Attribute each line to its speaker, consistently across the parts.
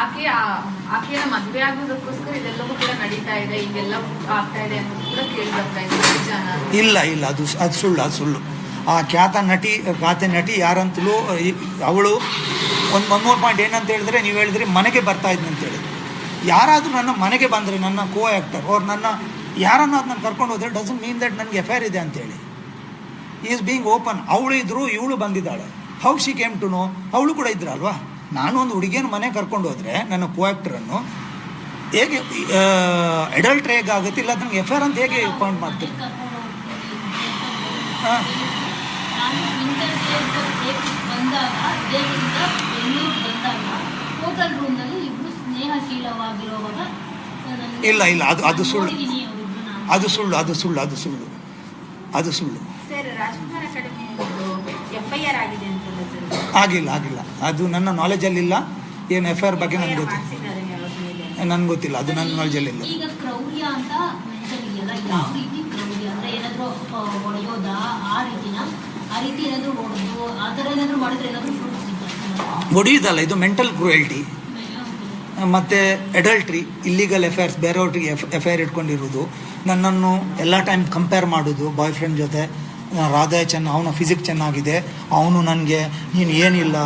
Speaker 1: ಆಕೆ ಆಕೆಯ ಮದುವೆ ಆಗೋದಕ್ಕೋಸ್ಕರ ಇದೆಲ್ಲವೂ ಕೂಡ ನಡೀತಾ ಇದೆ ಆಗ್ತಾ ಕೇಳಿ ಬರ್ತಾ
Speaker 2: ಇಲ್ಲ ಇಲ್ಲ, ಅದು ಅದು ಸುಳ್ಳು ಅದು ಸುಳ್ಳು. ಆ ಖ್ಯಾತ ನಟಿ ಖಾತೆ ನಟಿ ಯಾರಂತಲೂ ಅವಳು ಒಂದು ಒಂದು ಮೂರು ಪಾಯಿಂಟ್ ಏನಂತ ಹೇಳಿದ್ರೆ, ನೀವು ಹೇಳಿದ್ರಿ ಮನೆಗೆ ಬರ್ತಾ ಅಂತ ಅಂತೇಳಿ ಯಾರಾದರೂ ನನ್ನ ಮನೆಗೆ ಬಂದರೆ, ನನ್ನ ಕೋ ಆ್ಯಕ್ಟರ್ ಅವ್ರು ನನ್ನ, ಯಾರನ್ನ ಅದು ನಾನು ಕರ್ಕೊಂಡು ಹೋದ್ರೆ ಡಸನ್ ಮೀನ್ ದಟ್ ನನಗೆ ಎಫೈರ್ ಇದೆ ಅಂತೇಳಿ ಈಸ್ ಬೀಯಿಂಗ್ ಓಪನ್ ಅವಳು ಇದ್ರು, ಇವಳು ಬಂದಿದ್ದಾಳೆ. How she came to know ಅವಳು ಕೂಡ ಇದ್ರಲ್ವಾ? ನಾನು ಒಂದು ಹುಡುಗಿಯನ್ನು ಮನೆ ಕರ್ಕೊಂಡು ಹೋದರೆ ನನ್ನ ಕೋ ಆ್ಯಕ್ಟರನ್ನು ಹೇಗೆ ಅಡಲ್ಟ್ ಹೇಗೆ ಆಗುತ್ತೆ ಇಲ್ಲ ನನಗೆ ಎಫ್ ಆರ್ ಅಂತ ಹೇಗೆ ಪಾಯಿಂಟ್ ಮಾಡ್ತೀನಿ ಹಾಂ. ಇಲ್ಲ, ಇಲ್ಲ, ಅದು- ಅದು ಸುಳ್ಳು. ಅದು ಸುಳ್ಳು ಅದು ಸುಳ್ಳು ಅದು ಸುಳ್ಳು. ಅದು ಸುಳ್ಳು. ಆಗಿಲ್ಲ ಆಗಿಲ್ಲ. ಅದು ನನ್ನ ನಾಲೆಜಲ್ಲಿಲ್ಲ ಏನು ಎಫ್ ಐ ಆರ್ ಬಗ್ಗೆ ನನಗೆ ಗೊತ್ತಿಲ್ಲ. ನನ್ಗೆ ಗೊತ್ತಿಲ್ಲ. ಅದು ನನ್ನ ನಾಲೆಜಲ್ಲಿಲ್ಲ ಹೊಡೆಯುವುದಲ್ಲ ಇದು. ಮೆಂಟಲ್ ಕ್ರೂಯಲ್ಟಿ ಮತ್ತು ಅಡಲ್ಟ್ರಿ ಇಲ್ಲಿಗಲ್ ಎಫೈರ್ಸ್ ಬೇರೆಯವ್ರಿಗೆ ಎಫ್ ಎಫ್ ಐ ಆರ್ ಇಟ್ಕೊಂಡಿರೋದು ನನ್ನನ್ನು ಎಲ್ಲ ಟೈಮ್ ಕಂಪೇರ್ ಮಾಡೋದು ಬಾಯ್ ಫ್ರೆಂಡ್ ಜೊತೆ ರಾಧಾ ಚೆನ್ನ ಅವನ ಫಿಸಿಕ್ ಚೆನ್ನಾಗಿದೆ. ಅವನು ನನಗೆ, ನೀನು ಏನಿಲ್ಲ,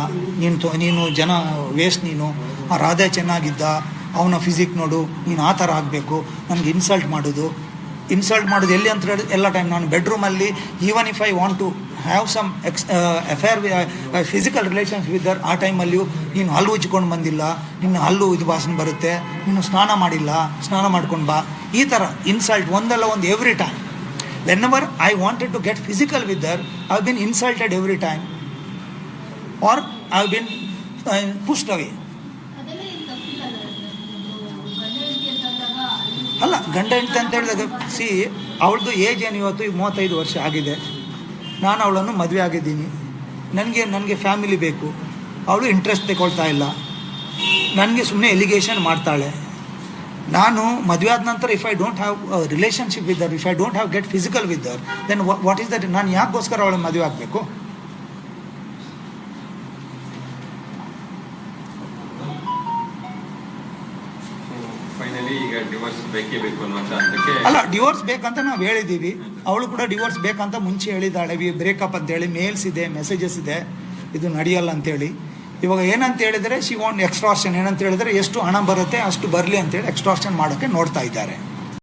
Speaker 2: ನೀನು ತೊ, ನೀನು ಜನ ವೇಸ್ಟ್ ನೀನು. ಆ ರಾಧೆ ಚೆನ್ನಾಗಿದ್ದ, ಅವನ ಫಿಸಿಕ್ ನೋಡು, ನೀನು ಆ ಥರ ಆಗಬೇಕು. ನನಗೆ ಇನ್ಸಲ್ಟ್ ಮಾಡೋದು. ಇನ್ಸಲ್ಟ್ ಮಾಡೋದು ಎಲ್ಲಿ ಅಂತ ಹೇಳಿ ಎಲ್ಲ ಟೈಮ್ ನಾನು ಬೆಡ್ರೂಮಲ್ಲಿ even if I want to have some ex affair physical relations with their ಆ ಟೈಮಲ್ಲಿಯೂ ನೀನು ಹಲ್ಲು ಉಜ್ಕೊಂಡು ಬಂದಿಲ್ಲ, ನಿನ್ನ ಹಲ್ಲು ಇದು ವಾಸನೆ ಬರುತ್ತೆ, ನೀನು ಸ್ನಾನ ಮಾಡಿಲ್ಲ, ಸ್ನಾನ ಮಾಡ್ಕೊಂಡು ಬಾ. ಈ ಥರ ಇನ್ಸಲ್ಟ್ ಒಂದಲ್ಲ ಒಂದು every time when I wanted to get physical with her, I've been been insulted every time or I been
Speaker 3: pushed away. ಅಲ್ಲ ಗಂಡ ಹೆಂಡತಿ
Speaker 2: ಅಂತ ಹೇಳಿದಾಗ ಸಿ ಅವಳದು ಏಜ್ ಏನು ಇವತ್ತು? ಈಗ ಮೂವತ್ತೈದು ವರ್ಷ ಆಗಿದೆ. ನಾನು ಅವಳನ್ನು ಮದುವೆ ಆಗಿದ್ದೀನಿ. ನನಗೆ ನನಗೆ ಫ್ಯಾಮಿಲಿ ಬೇಕು. ಅವಳು ಇಂಟ್ರೆಸ್ಟ್ ತಗೊಳ್ತಾ ಇಲ್ಲ. ನನಗೆ ಸುಮ್ಮನೆ ಎಲಿಗೇಷನ್ ಮಾಡ್ತಾಳೆ. ನಾನು ಮದುವೆ ಆದ ನಂತರ if I don't have relationship with their if I don't have get physical with their then what is that ನಾನು ಯಾಕೋಸ್ಕರ ಅವಳ ಮದುವೆ ಆಗಬೇಕು? ಅಲ್ಲ ಡಿವೋರ್ಸ್ ಬೇಕಂತ ನಾವು ಹೇಳಿದ್ದೀವಿ ಅವಳು ಕೂಡ ಡಿವೋರ್ಸ್ ಬೇಕಂತ ಮುಂಚೆ ಹೇಳಿದ್ದಾಳೆ. ವಿ ಬ್ರೇಕಪ್ ಅಂತೇಳಿ ಮೇಲ್ಸ್ ಇದೆ ಮೆಸೇಜಸ್ ಇದೆ. ಇದು ನಡೆಯಲ್ಲ ಅಂತೇಳಿ. ಇವಾಗ ಏನಂತ ಹೇಳಿದರೆ ಶಿ ವಾಂಟ್ ಎಕ್ಸ್ಟ್ರಾಕ್ಷನ್ ಏನಂತ ಹೇಳಿದರೆ, ಎಷ್ಟು ಹಣ ಬರುತ್ತೆ ಅಷ್ಟು ಬರಲಿ ಅಂತೇಳಿ ಎಕ್ಸ್ಟ್ರಾಕ್ಷನ್ ಮಾಡೋಕ್ಕೆ ನೋಡ್ತಾ ಇದ್ದಾರೆ.